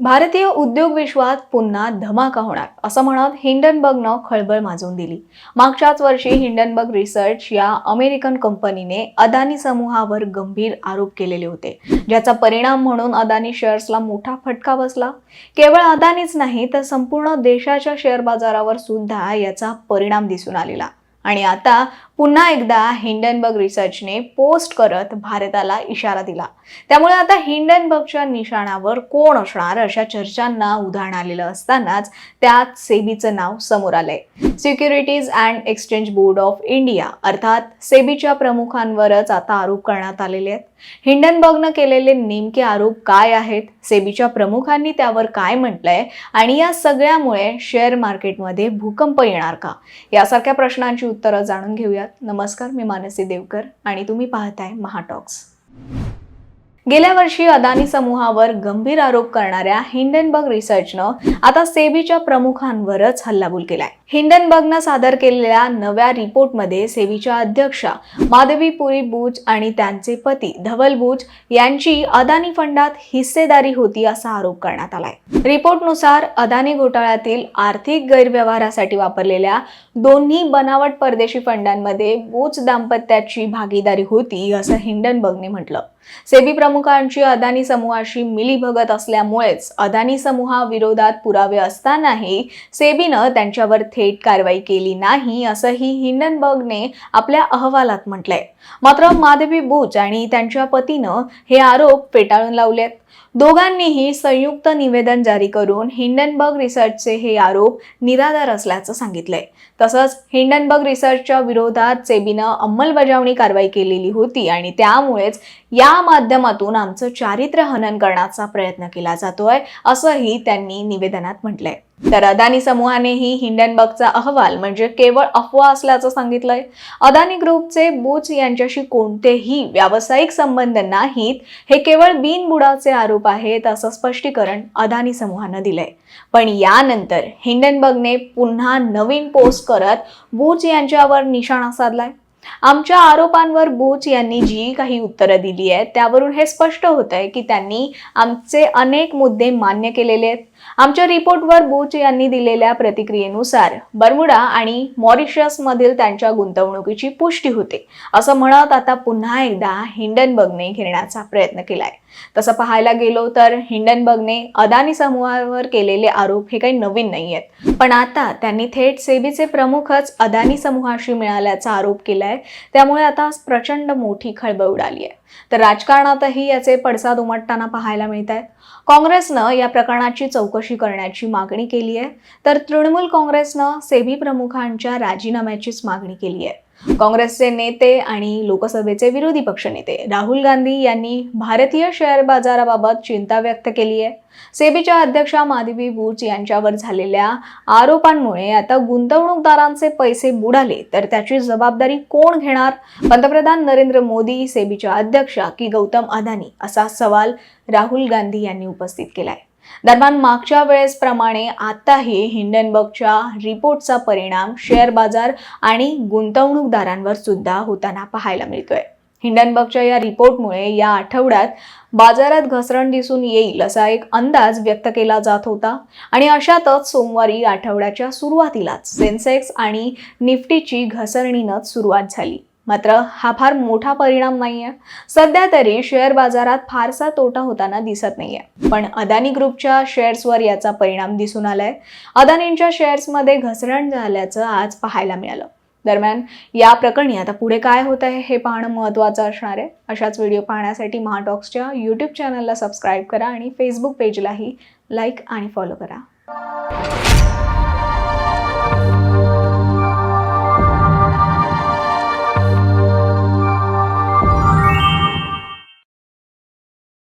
भारतीय उद्योग विश्वात पुन्हा धमाका होणार असं म्हणत हिंडनबर्गनं खळबळ माजवून दिली. मागच्याच वर्षी हिंडनबर्ग रिसर्च या अमेरिकन कंपनीने अदानी समूहावर गंभीर आरोप केलेले होते ज्याचा परिणाम म्हणून अदानी शेअर्सला मोठा फटका बसला. केवळ अदानीच नाही तर संपूर्ण देशाच्या शेअर बाजारावर सुद्धा याचा परिणाम दिसून आलेला. आणि आता पुन्हा एकदा हिंडनबर्ग रिसर्चने पोस्ट करत भारताला इशारा दिला. त्यामुळे आता हिंडनबर्गच्या निशाणावर कोण असणार अशा चर्चांना उधाण आलेलं असतानाच त्यात सेबीचं नाव समोर आलंय. Securities and exchange board of India अर्थात सेबीच्या प्रमुखांवरच आता आरोप करण्यात आलेले आहेत. हिंडनबर्गनं केलेले नेमके आरोप काय आहेत? सेबीच्या प्रमुखांनी त्यावर काय म्हटलंय? आणि या सगळ्यामुळे शेअर मार्केटमध्ये भूकंप येणार का? यासारख्या प्रश्नांची उत्तरं जाणून घेऊयात. नमस्कार मी मानसी देवकर आणि तुम्ही पाहताय महाटॉक्स गेल्या वर्षी अदानी समूहावर गंभीर आरोप करणाऱ्या हिंडनबर्ग रिसर्चनं आता सेबीच्या प्रमुखांवरच हल्लाबोल केलाय. हिंडनबर्गनं सादर केलेल्या नव्या रिपोर्टमध्ये सेबीच्या अध्यक्षा माधवी पुरी बुच आणि त्यांचे पती धवल बुच यांची अदानी फंडात हिस्सेदारी होती असा आरोप करण्यात आलाय. रिपोर्टनुसार अदानी घोटाळ्यातील आर्थिक गैरव्यवहारासाठी वापरलेल्या दोन्ही बनावट परदेशी फंडांमध्ये बुच दाम्पत्याची भागीदारी होती असं हिंडनबर्गने म्हटलं. सेबी प्रमुखांची अदानी समूहाशी मिलीभगत असल्यामुळेच अदानी समूहाविरोधात पुरावे असतानाही सेबीनं त्यांच्यावर थेट कारवाई केली नाही असंही हिंडनबर्गने आपल्या अहवालात म्हटलंय. मात्र माधवी बुच आणि त्यांच्या पतीनं हे आरोप फेटाळून लावलेत. दोघांनीही संयुक्त निवेदन जारी करून हिंडनबर्ग रिसर्चचे हे आरोप निराधार असल्याचं सांगितलंय. तसंच हिंडनबर्ग रिसर्चच्या विरोधात सेबीनं अंमलबजावणी कारवाई केलेली होती आणि त्यामुळेच या माध्यमातून आमचं चारित्र्य हनन करण्याचा प्रयत्न केला जातोय असंही त्यांनी निवेदनात म्हटलंय. तर अदानी समूहानेही हिंडनबर्गचा अहवाल म्हणजे केवळ अफवा असल्याचं सांगितलंय. अदानी ग्रुपचे बुच यांच्याशी कोणतेही व्यावसायिक संबंध नाहीत हे केवळ बिनबुडाचे आरोप आहेत असं स्पष्टीकरण अदानी समूहानं दिलंय. पण यानंतर हिंडनबर्गने पुन्हा नवीन पोस्ट करत बुच यांच्यावर निशाणा साधलाय. आमच्या आरोपांवर बुच यांनी जी काही उत्तरं दिली आहेत त्यावरून हे स्पष्ट होत आहे की त्यांनी आमचे अनेक मुद्दे मान्य केलेले आहेत. आमच्या रिपोर्टवर बुच यांनी दिलेल्या प्रतिक्रियेनुसार बर्मुडा आणि मॉरिशस मधील त्यांच्या गुंतवणुकीची पुष्टी होते. असं म्हणत आता पुन्हा एकदा हिंडनबर्गने घेण्याचा प्रयत्न केलाय. तसं पाहायला गेलो तर हिंडनबर्गने अदानी समूहावर केलेले आरोप हे काही नवीन नाही आहेत पण आता त्यांनी थेट सेबीचे प्रमुखच अदानी समूहाशी मिळाल्याचा आरोप केलाय त्यामुळे आता प्रचंड मोठी खळबळ उडाली आहे. तर राजकारणातही याचे पडसाद उमटताना पाहायला मिळत आहेत. काँग्रेसनं या प्रकरणाची चौकशी करण्याची मागणी केली आहे. तर तृणमूल काँग्रेसनं सेबी प्रमुखांच्या राजीनाम्याचीच मागणी केली आहे. काँग्रेसचे नेते आणि लोकसभेचे विरोधी पक्षनेते राहुल गांधी यांनी भारतीय शेअर बाजाराबाबत चिंता व्यक्त केली आहे. सेबीच्या अध्यक्षा माधवी बुच यांच्यावर झालेल्या आरोपांमुळे आता गुंतवणूकदारांचे पैसे बुडाले तर त्याची जबाबदारी कोण घेणार? पंतप्रधान नरेंद्र मोदी सेबीच्या अध्यक्षा की गौतम अदानी असा सवाल राहुल गांधी यांनी उपस्थित केलाय. दरम्यान मागच्या वेळेसप्रमाणे आताही हिंडनबर्गच्या रिपोर्टचा परिणाम शेअर बाजार आणि गुंतवणूकदारांवर सुद्धा होताना पाहायला मिळतोय. हिंडनबर्गच्या या रिपोर्टमुळे या आठवड्यात बाजारात घसरण दिसून येईल असा एक अंदाज व्यक्त केला जात होता आणि अशातच सोमवारी आठवड्याच्या सुरुवातीलाच सेन्सेक्स आणि निफ्टीची घसरणीनंच सुरुवात झाली. मात्र हा फार मोठा परिणाम नाहीये. सध्या तरी शेअर बाजारात फारसा तोटा होताना दिसत नाहीये. पण अदानी ग्रुपच्या शेअर्सवर याचा परिणाम दिसून आलाय. अदानींच्या शेअर्समध्ये घसरण झाल्याचं आज पाहायला मिळालं. दरम्यान या प्रकरणी आता पुढे काय होत आहे हे पाहणं महत्त्वाचं असणार आहे. अशाच व्हिडिओ पाहण्यासाठी महाटॉक्सच्या यूट्यूब चॅनलला सबस्क्राईब करा आणि फेसबुक पेजलाही लाईक आणि फॉलो करा.